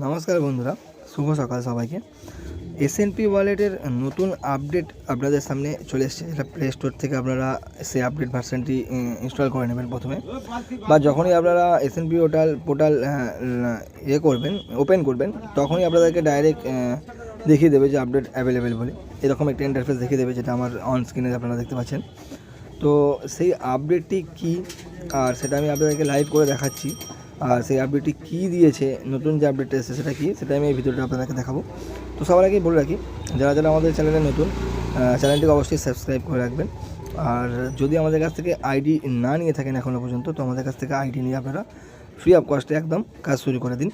নমস্কার বন্ধুরা, শুভ সকাল সবাইকে। এসএনপি ওয়ালেটের নতুন আপডেট আপনাদের সামনে চলে এসেছে। এটা প্লে স্টোর থেকে আপনারা সেই আপডেট ভার্সনটি ইনস্টল করে নেবেন প্রথমে। বা যখনই আপনারা এসএনপি ওটাল পোর্টাল ইয়ে করবেন ওপেন করবেন, তখনই আপনাদেরকে ডাইরেক্ট দেখিয়ে দেবে যে আপডেট অ্যাভেলেবেল বলে। এরকম একটা ইন্টারফেস দেখিয়ে দেবে যেটা আমার অন স্ক্রিনে আপনারা দেখতে পাচ্ছেন। তো সেই আপডেটটি কি? আর সেটা আমি আপনাদেরকে লাইভ করে দেখাচ্ছি। আর সেই আপডেটটি কী দিয়েছে, নতুন যে আপডেটটা এসেছে সেটা কী, সেটা আমি এই ভিডিওটা আপনাদেরকে দেখাবো। তো সবার আগেই বলে রাখি, যারা যারা আমাদের চ্যানেলে নতুন চ্যানেলটিকে অবশ্যই সাবস্ক্রাইব করে রাখবেন। আর যদি আমাদের কাছ থেকে আইডি না নিয়ে থাকেন এখনও পর্যন্ত, তো আমাদের কাছ থেকে আইডি নিয়ে আপনারা ফ্রি অফ কস্টে একদম কাজ শুরু করে দিন।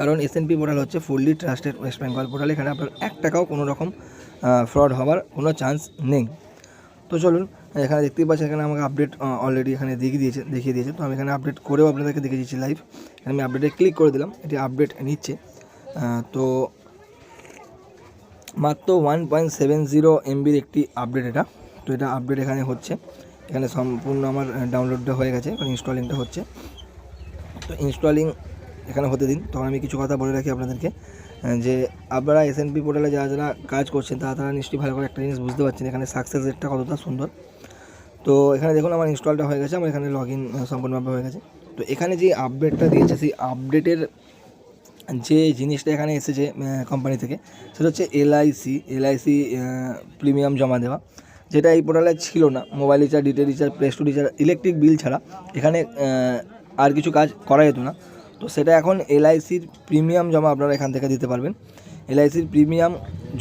কারণ এস এসএনপি পোর্টাল হচ্ছে fully trusted West Bengal portal এখানে আপনার এক টাকাও কোনো রকম ফ্রড হওয়ার কোনো চান্স নেই। তো চলুন, এখানে দেখতেই পাচ্ছেন, এখানে আমাকে আপডেট অলরেডি এখানে দেখিয়ে দিয়েছে দেখিয়ে দিয়েছে। তো আমি এখানে আপডেট করেও আপনাদেরকে দেখিয়ে দিয়েছি লাইভ আমি আপডেটে ক্লিক করে দিলাম, এটি আপডেট নিচ্ছে। তো মাত্র ওয়ান পয়েন্ট সেভেন জিরো এমবির একটি আপডেট এটা। তো এটা আপডেট এখানে হচ্ছে। এখানে সম্পূর্ণ আমার ডাউনলোডটা হয়ে গেছে ইনস্টলিংটা হচ্ছে। তো ইনস্টলিং এখানে হতে দিন। তখন আমি কিছু কথা বলে রাখি আপনাদেরকে যে আপনারা এসএনপি পোর্টালে যারা যারা কাজ করছেন, তারা তারা নিশ্চয়ই ভালো করে একটা জিনিস বুঝতে পারছেন, এখানে সাকসেস রেটটা কতটা সুন্দর। তো এখানে দেখুন আমার ইনস্টলটা হয়ে গেছে, আমার এখানে লগ ইন সম্পূর্ণভাবে হয়ে গেছে। তো এখানে যে আপডেটটা দিয়েছে, সেই আপডেটের যে জিনিসটা এখানে এসেছে কোম্পানি থেকে, সেটা হচ্ছে এলআইসি এলআইসি প্রিমিয়াম জমা দেওয়া। যেটা এই পোর্টালে ছিল না mobile recharge detail recharge play store recharge electric bill ছাড়া। এখানে আর কিছু কাজ করা যেত না। তো সেটা এখন এলআইসির প্রিমিয়াম জমা আপনারা এখান থেকে দিতে পারবেন। এলআইসির প্রিমিয়াম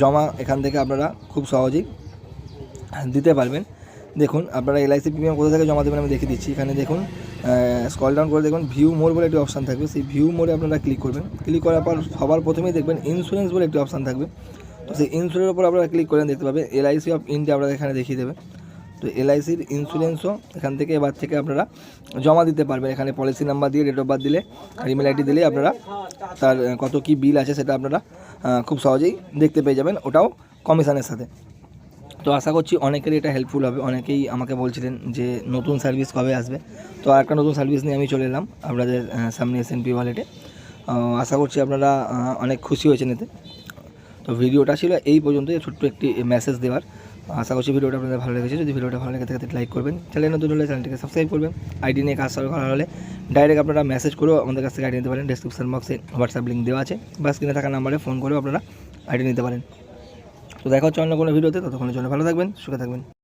জমা এখান থেকে আপনারা খুব সহজেই দিতে পারবেন। দেখুন, আপনারা এলআইসি প্রিমিয়াম কোথা থেকে জমা দেবেন আমি দেখিয়ে দিচ্ছি। এখানে দেখুন স্কল ডাউন করে দেখুন ভিউ মোর বলে একটি অপশান থাকবে। সেই ভিউ মোড়ে আপনারা ক্লিক করবেন। ক্লিক করার পর সবার প্রথমেই দেখবেন ইন্স্যুরেন্স বলে একটি অপশান থাকবে। তো সেই ইন্স্যুরেন্সের উপর আপনারা ক্লিক করে দেখতে পাবেন। এলআইসি অফ ইন্ডিয়া আপনারা এখানে দেখিয়ে দেবে তো এলআইসির ইন্স্যুরেন্সও এখান থেকে এবার থেকে আপনারা জমা দিতে পারবেন। এখানে পলিসি নাম্বার দিয়ে ডেট অফ বার্থ দিলে আর ইমেল আইডি দিলে আপনারা তার কত কি বিল আছে সেটা আপনারা খুব সহজেই দেখতে পেয়ে যাবেন। ওটাও কমিশনের সাথে। তো আশা করছি অনেকেরই এটা হেল্পফুল হবে। অনেকেই আমাকে বলছিলেন যে নতুন সার্ভিস কবে আসবে? তো আর একটা নতুন সার্ভিস নিয়ে আমি চলে এলাম আপনাদের সামনে এস এন পি ওয়ালেটে আশা করছি আপনারা অনেক খুশি হয়েছেন এতে। তো ভিডিওটা ছিল এই পর্যন্তই। ছোট্ট একটি মেসেজ দেওয়ার। আশা করছি ভিডিওটা আপনাদের ভালো লেগেছে। যদি ভিডিওটা ভালো লেগে থাকে লাইক করবেন। চ্যানেল নতুন হলে চ্যানেলটিকে সাবস্ক্রাইব করবেন। আইডি নিয়ে কাজ শুরু করা হলে ডাইরেক্ট আপনারা মেসেজ করেও আমাদের কাছ থেকে আইডি নিতে পারেন। ডিসক্রিপশন বক্সে হোয়াটসঅ্যাপ লিঙ্ক দেওয়া আছে। বা স্ক্রিনে থাকা নাম্বারে ফোন করেও আপনারা আইডি নিতে পারেন। তো দেখা হচ্ছে অন্য কোনো ভিডিওতে। ততক্ষণের জন্য ভালো থাকবেন, সুখে থাকবেন।